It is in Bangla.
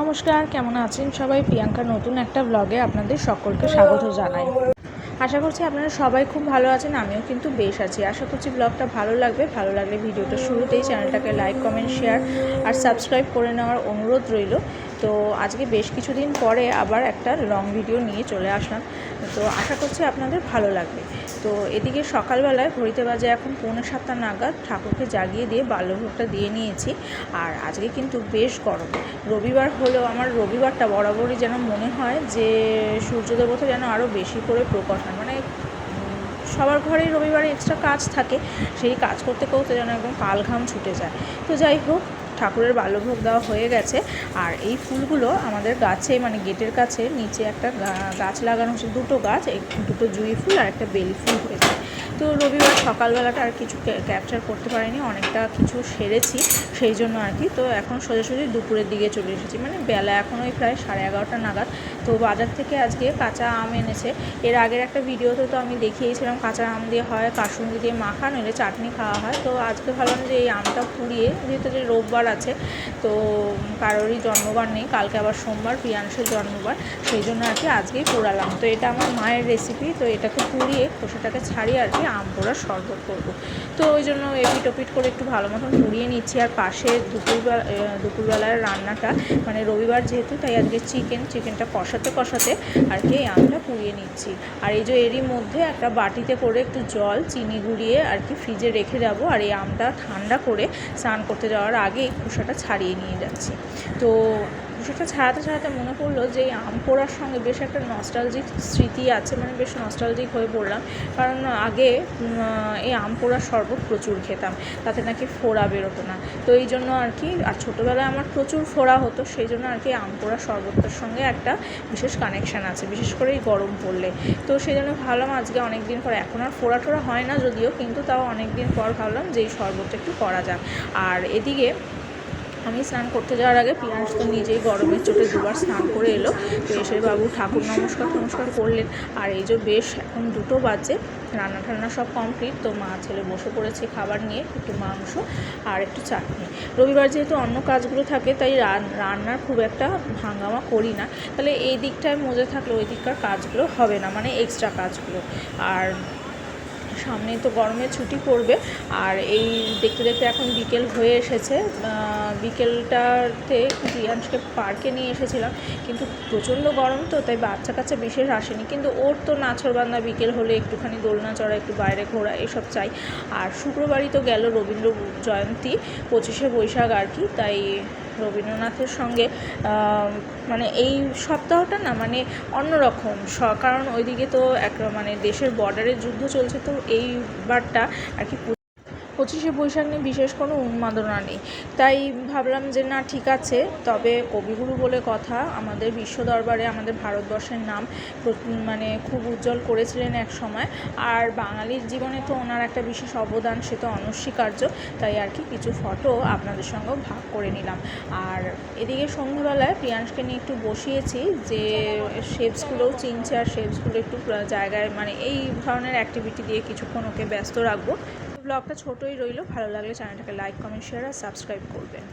নমস্কার, কেমন আছেন সবাই? প্রিয়াঙ্কা নতুন একটা ব্লগে আপনাদের সকলকে স্বাগত জানাই। আশা করছি আপনারা সবাই খুব ভালো আছেন, আমিও কিন্তু বেশ আছি। আশা করছি ব্লগটা ভালো লাগবে। ভালো লাগলে ভিডিওটা শুরুতেই চ্যানেলটাকে লাইক কমেন্ট শেয়ার আর সাবস্ক্রাইব করে নেওয়ার অনুরোধ রইল। তো আজকে বেশ কিছুদিন পরে আবার একটা লং ভিডিও নিয়ে চলে আসলাম। তো আশা করছি আপনাদের ভালো লাগবে। তো এদিকে সকালবেলায় ঘড়িতে বাজে এখন পৌনে সাতটা নাগাদ ঠাকুরকে জাগিয়ে দিয়ে বাল্যভোগটা দিয়ে নিয়েছি। আর আজকে কিন্তু বেশ গরম। রবিবার হলেও আমার রবিবারটা বরাবরই যেন মনে হয় যে সূর্যদেবতা যেন আরও বেশি করে প্রকট হয়। মানে সবার ঘরেই রবিবারে এক্সট্রা কাজ থাকে। সেই কাজ করতে করতে যেন একদম কাল ঘাম ছুটে যায়। তো যাই হোক ঠাকুরের বাল্যভোগ দেওয়া হয়ে গেছে। আর এই ফুলগুলো আমাদের গাছে মানে গেটের কাছে নিচে একটা গাছ লাগানো হয়েছে, দুটো গাছ দুটো জুঁই ফুল আর একটা বেলি ফুল হয়েছে। তো রবিবার সকালবেলাটা আর কিছু ক্যাপচার করতে পারিনি, অনেকটা কিছু সেরেছি, সেই জন্য আর কি। তো এখন সোজাসুজি দুপুরের দিকে চলে এসেছি। মানে বেলা এখন ওই প্রায় সাড়ে এগারোটা নাগাদ। তো বাজার থেকে আজকে কাঁচা আম এনেছে। এর আগের একটা ভিডিওতে তো আমি দেখিয়েছিলাম, কাঁচা আম দিয়ে হয় কাসুন্দি দিয়ে মাখা, নইলে চাটনি খাওয়া হয়। তো আজকে ভাবলাম যে এই আমটা পুড়িয়ে, যেহেতু যে রোববার আছে, তো কারোরই জন্মবার নেই। কালকে আবার সোমবার, প্রিয়াংশের জন্মবার। সেই জন্য আর কি আজকেই পোড়ালাম। তো এটা আমার মায়ের রেসিপি তো এটাকে পুড়িয়ে, খোসাটাকে ছাড়িয়ে আর কি আম পোড়ার শরবত করব। তো ওই জন্য এপিট ওপিট করে একটু ভালো মতন পুড়িয়ে নিচ্ছি। আর পাশে দুপুরবেলা দুপুরবেলার রান্নাটা মানে রবিবার যেহেতু, তাই আজকে চিকেন, চিকেনটা কষাতে কষাতে আর কি এই আমটা পুড়িয়ে নিচ্ছি। আর এই যে এরই মধ্যে একটা বাটিতে করে একটু জল, চিনি গুলিয়ে আর কি ফ্রিজে রেখে যাব। আর এই আমটা ঠান্ডা করে স্নান করতে যাওয়ার আগেই খোসাটা ছাড়িয়ে নিয়ে যাচ্ছি। তো খোসাটা ছাড়াতে ছাড়াতে মনে পড়ল যে এই আম পোড়ার সঙ্গে বেশ একটা নস্টালজিক স্মৃতি আছে মানে বেশ নস্টালজিক হয়ে পড়লাম। কারণ আগে এই আম পোড়ার শরবত প্রচুর খেতাম, তাতে নাকি ফোড়া বেরোতো না। তো এই জন্য আর কি, আর ছোটোবেলায় আমার প্রচুর ফোড়া হতো, সেই জন্য আর কি আম পোড়া শরবতটার সঙ্গে একটা বিশেষ কানেকশান আছে, বিশেষ করে এই গরম পড়লে। তো সেই জন্য ভাবলাম আজকে অনেক দিন পর, এখন আর ফোড়া টোড়া হয় না যদিও, কিন্তু তাও অনেক দিন পর ভাবলাম যে এই শরবতটা একটু করা যাক। আর এদিকে আমি স্নান করতে যাওয়ার আগে পিয়াস তো নিজেই গরমের চোটে দুবার স্নান করে এলো। তো বাবু ঠাকুর নমস্কার নমস্কার করলেন। আর এই যে বেশ এখন দুটো বাজে, রান্না টান্না সব কমপ্লিট। তো মা ছেলে বসে পড়েছে খাবার নিয়ে, একটু মাংস আর একটু চাটনি। রবিবার যেহেতু অন্য কাজগুলো থাকে, তাই রান- রান্নার খুব একটা হাঙ্গামা করি না। তাহলে এই দিকটায় মজে থাকলে ওই দিককার কাজগুলো হবে না মানে এক্সট্রা কাজগুলো। আর সামনেই তো গরমের ছুটি পড়বে। আর এই দেখতে দেখতে এখন বিকেল হয়ে এসেছে। বিকেলটাতে প্রিয়াংশকে পার্কে নিয়ে এসেছিলাম। কিন্তু প্রচণ্ড গরম তো, তাই বাচ্চা কাচ্চা বিশেষ আসেনি। কিন্তু ওর তো নাছরবান্ধা বিকেল হলে একটুখানি দোলনা চড়া, একটু বাইরে ঘোরা, এসব চাই। আর শুক্রবারই তো গেল রবীন্দ্র জয়ন্তী, পঁচিশে বৈশাখ আর কি, তাই রবীন্দ্রনাথের সঙ্গে মানে এই সপ্তাহটা না মানে অন্যরকম। স- কারণ ওইদিকে তো এক মানে দেশের বর্ডারের যুদ্ধ চলছে, তো এইবারটা আর কি পঁচিশে বৈশাখ নিয়ে বিশেষ কোনো উন্মাদনা নেই। তাই ভাবলাম যে, না, ঠিক আছে। তবে কবিগুরু বলে কথা, আমাদের বিশ্ব দরবারে আমাদের ভারতবর্ষের নাম মানে খুব উজ্জ্বল করেছিলেন এক সময়। আর বাঙালির জীবনে তো ওনার একটা বিশেষ অবদান, সে তো অনস্বীকার্য। তাই আর কি কিছু ফটো আপনাদের সঙ্গেও ভাগ করে নিলাম। আর এদিকে সন্ধ্যাবেলায় প্রিয়াংশকে নিয়ে একটু বসিয়েছি যে, শেপসগুলোও চিনছে, আর শেপসগুলো একটু জায়গায় মানে এই ধরনের অ্যাক্টিভিটি দিয়ে কিছুক্ষণ ওকে ব্যস্ত রাখব। ব্লগটা ছোটোই রইল। ভালো লাগলে চ্যানেলটাকে লাইক কমেন্ট শেয়ার আর সাবস্ক্রাইব করবেন।